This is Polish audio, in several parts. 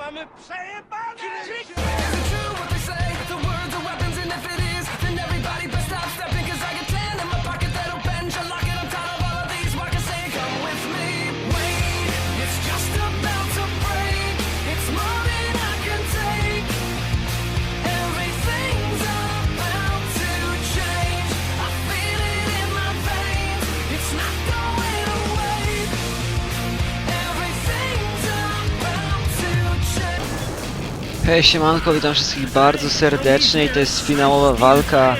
mamy przejebane! Hej siemanko, witam wszystkich bardzo serdecznie i to jest finałowa walka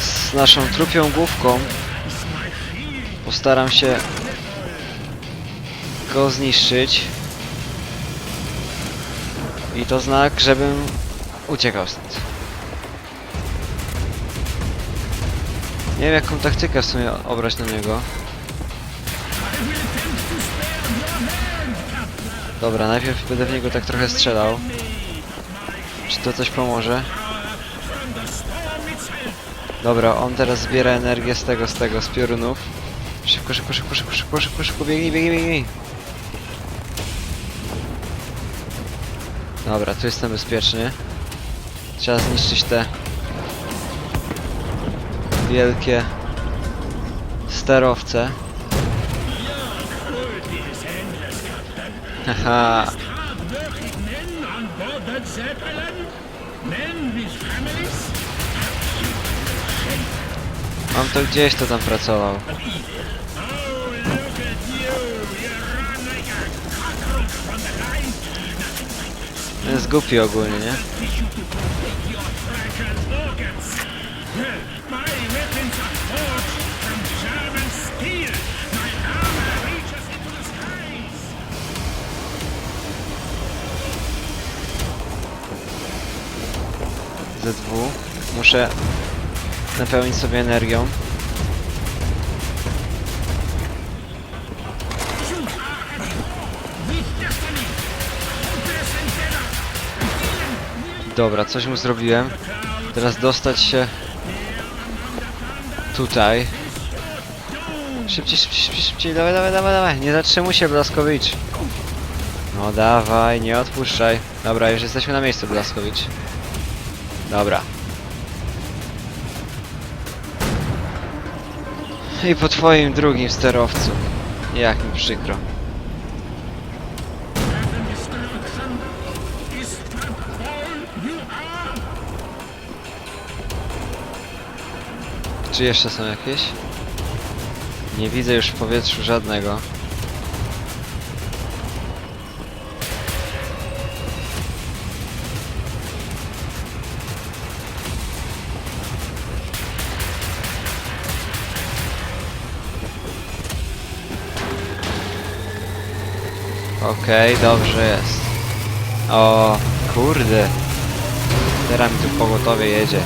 z naszą trupią główką. Postaram się go zniszczyć. I to znak, żebym uciekał stąd. Nie wiem jaką taktykę w sumie obrać na niego. Dobra, najpierw będę w niego tak trochę strzelał. Czy to coś pomoże? Dobra, on teraz zbiera energię z tego, z tego, z piorunów. Szybko, szybko, szybko, szybko, szybko, szybko, szybko, biegnij, biegnij, biegnij. Dobra, tu jestem bezpieczny. Trzeba zniszczyć te wielkie sterowce. Haha, mam to gdzieś, to tam pracował. Jest głupi ogólnie, nie? ZW. Muszę napełnić sobie energią. Dobra, coś mu zrobiłem. Teraz dostać się tutaj. Szybciej, szybciej, szybciej, szybciej, dawaj, dawaj, dawaj, dawaj. Nie zatrzymuj się, Blaskowicz. No dawaj, nie odpuszczaj. Dobra, już jesteśmy na miejscu, Blaskowicz. Dobra. I po twoim drugim sterowcu. Jak mi przykro. Czy jeszcze są jakieś? Nie widzę już w powietrzu żadnego. Okej, dobrze jest. O, kurde. Teraz mi tu pogotowie jedzie.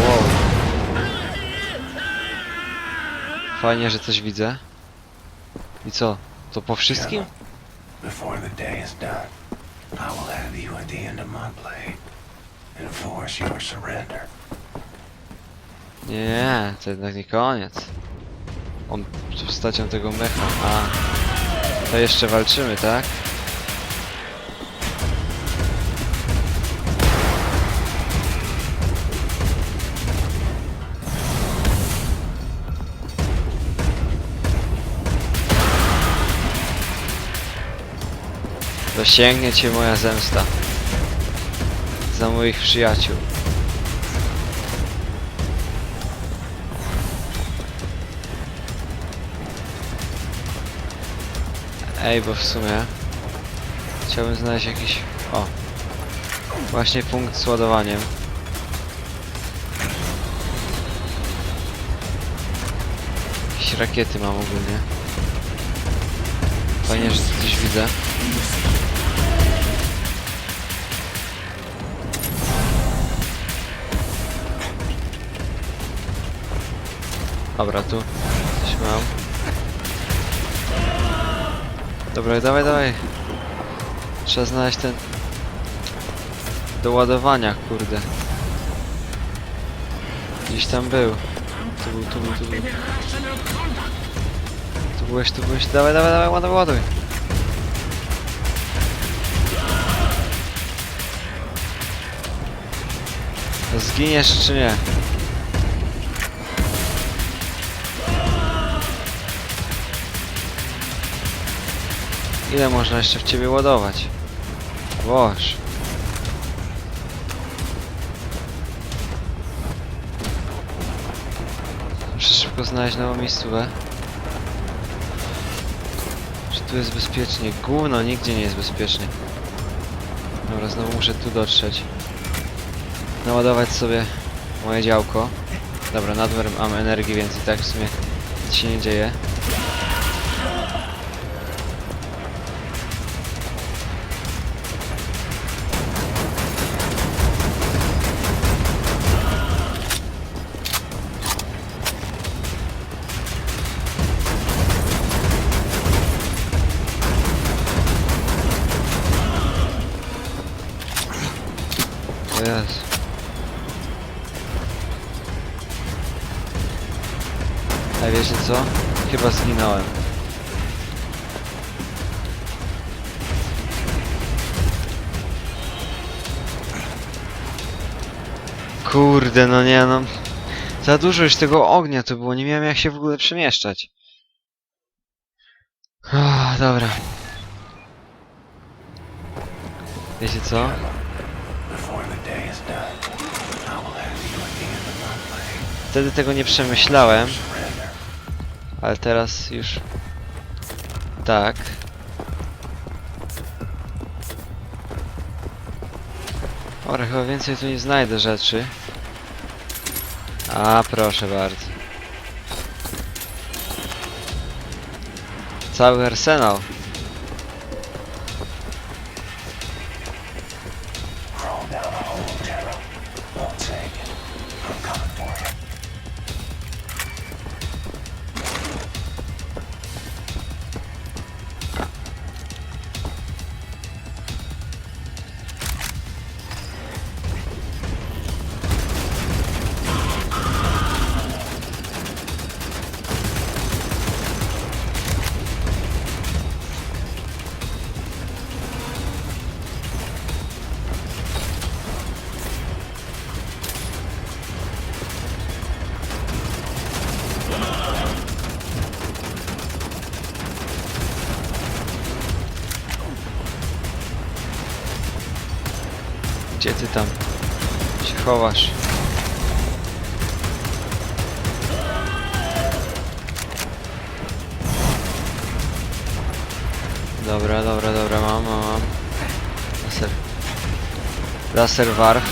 Wow. Fajnie, że coś widzę. I co? To po wszystkim? Before the day is done, I will have you at the end of my blade and force your surrender. Nie, to jednak nie koniec. On postacią tego mecha. A, to jeszcze walczymy, tak? Dosięgnie cię moja zemsta. Za moich przyjaciół. Ej, bo w sumie chciałbym znaleźć jakiś... O! Właśnie punkt z ładowaniem. Jakieś rakiety mam ogólnie. Fajnie, że coś widzę. Dobra, tu coś mam. Dobra, dawaj, dawaj. Trzeba znaleźć ten... Do ładowania, kurde. Gdzieś tam był. Tu był, tu był, tu był. Tu byłeś, tu byłeś. Dawaj, dawaj, dawaj, ładuj, ładuj. Zginiesz czy nie? Ile można jeszcze w ciebie ładować? Boż. Muszę szybko znaleźć nową miejscówę. Czy tu jest bezpiecznie? Gówno, nigdzie nie jest bezpiecznie. Dobra, znowu muszę tu dotrzeć. Naładować sobie moje działko. Dobra, nadmiar mam energii, więc i tak w sumie nic się nie dzieje. Jezu. A wiecie co? Chyba zginąłem. Kurde, no nie no. Za dużo już tego ognia tu było, nie miałem jak się w ogóle przemieszczać. Dobra. Wiecie co? Wtedy tego nie przemyślałem, ale teraz już tak. Ora, chyba więcej tu nie znajdę rzeczy. A, proszę bardzo. Cały arsenał. Gdzie ty tam się chowasz? Dobra, dobra, dobra, mam, mam, mam. Laser. Laser warf.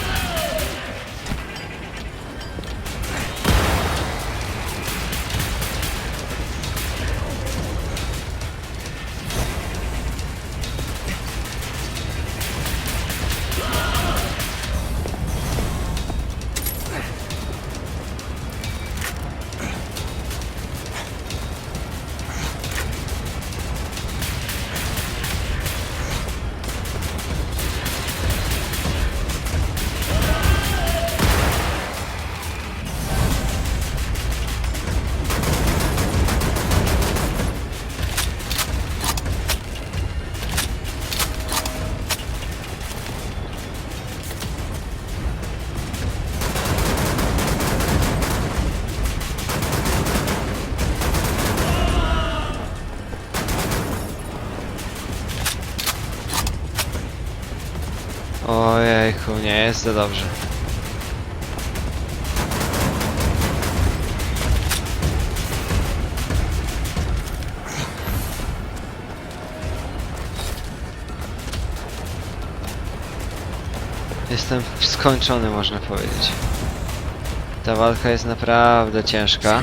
Ojejku, nie jest to dobrze. Jestem skończony, można powiedzieć. Ta walka jest naprawdę ciężka.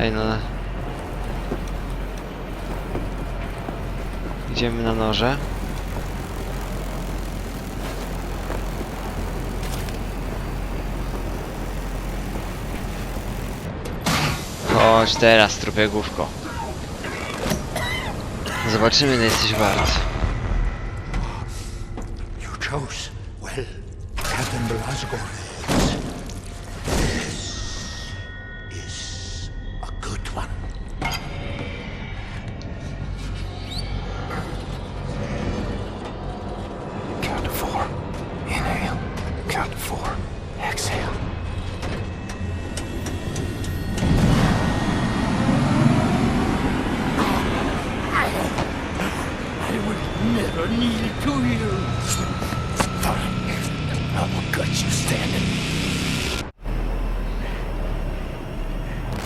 Ej no. Idziemy na noże. Chodź teraz, trupie główko. Zobaczymy, ile jesteś wart. You chose well, Captain Blasco.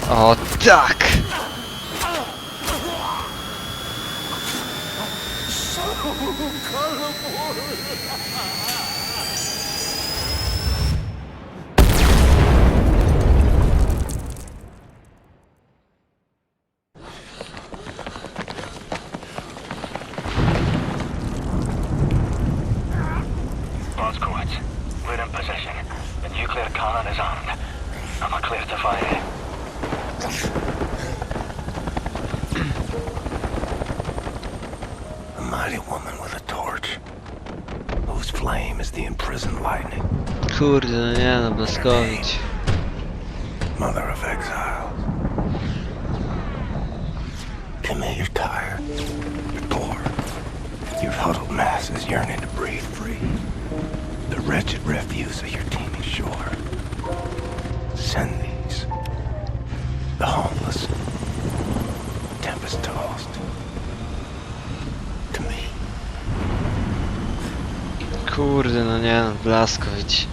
O tak! We're in possession. The nuclear cannon is armed. Am I clear to fire? A mighty woman with a torch. Whose flame is the imprisoned lightning. Kurde, nie no, Blaskowicz. Mother of exiles. Commit, you're tired. You're bored. Your huddled masses yearning to breathe free. The wretched refuse of your teeming shore. Send these. The homeless. Tempest tossed. To me. Kurde, no nie Blaskowicz.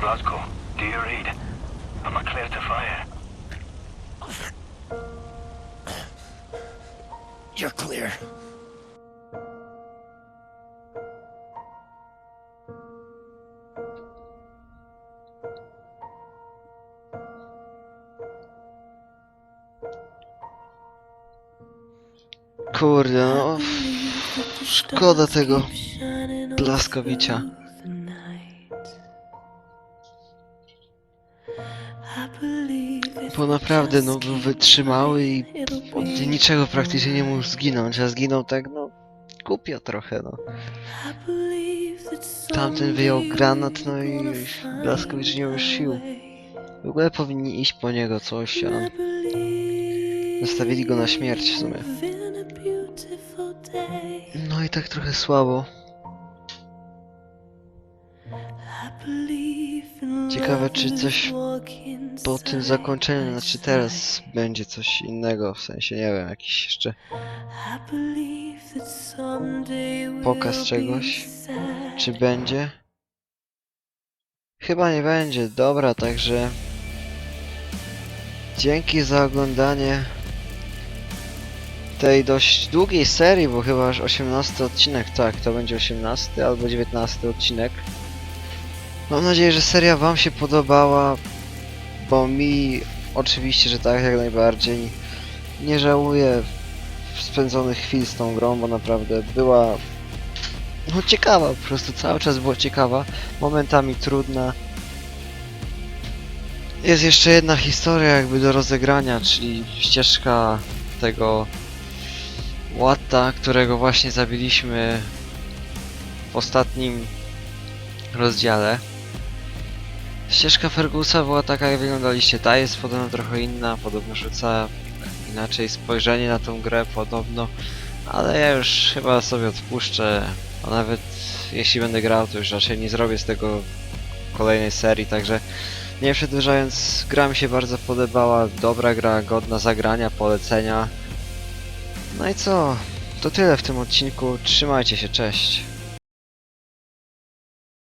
Blasco, do you read? I'm I clear to fire? You're clear. Kurde, no. Szkoda tego Blaskowicza. Bo naprawdę, no, był wytrzymały i od niczego praktycznie nie mógł zginąć, a zginął tak, no, głupio trochę, no. Tamten wyjął granat, no i Blaskowicz nie miał już sił. W ogóle powinni iść po niego coś, a zostawili go na śmierć w sumie. Tak trochę słabo. Ciekawe, czy coś po tym zakończeniu, znaczy teraz będzie coś innego, w sensie nie wiem, jakiś jeszcze pokaz czegoś, czy będzie? Chyba nie będzie, dobra, także dzięki za oglądanie tej dość długiej serii, bo chyba już 18 odcinek, tak, to będzie 18 albo 19 odcinek. Mam nadzieję, że seria wam się podobała, bo mi oczywiście, że tak, jak najbardziej. Nie żałuję spędzonych chwil z tą grą, bo naprawdę była no ciekawa, po prostu cały czas była ciekawa, momentami trudna. Jest jeszcze jedna historia jakby do rozegrania, czyli ścieżka tego Łatta, którego właśnie zabiliśmy w ostatnim rozdziale. Ścieżka Fergusa była taka jak wyglądaliście, ta jest podobno trochę inna, podobno rzuca inaczej spojrzenie na tą grę podobno, ale ja już chyba sobie odpuszczę, a nawet jeśli będę grał to już raczej nie zrobię z tego kolejnej serii, także nie przedłużając, gra mi się bardzo podobała, dobra gra, godna zagrania, polecenia. No i co? To tyle w tym odcinku, trzymajcie się, cześć.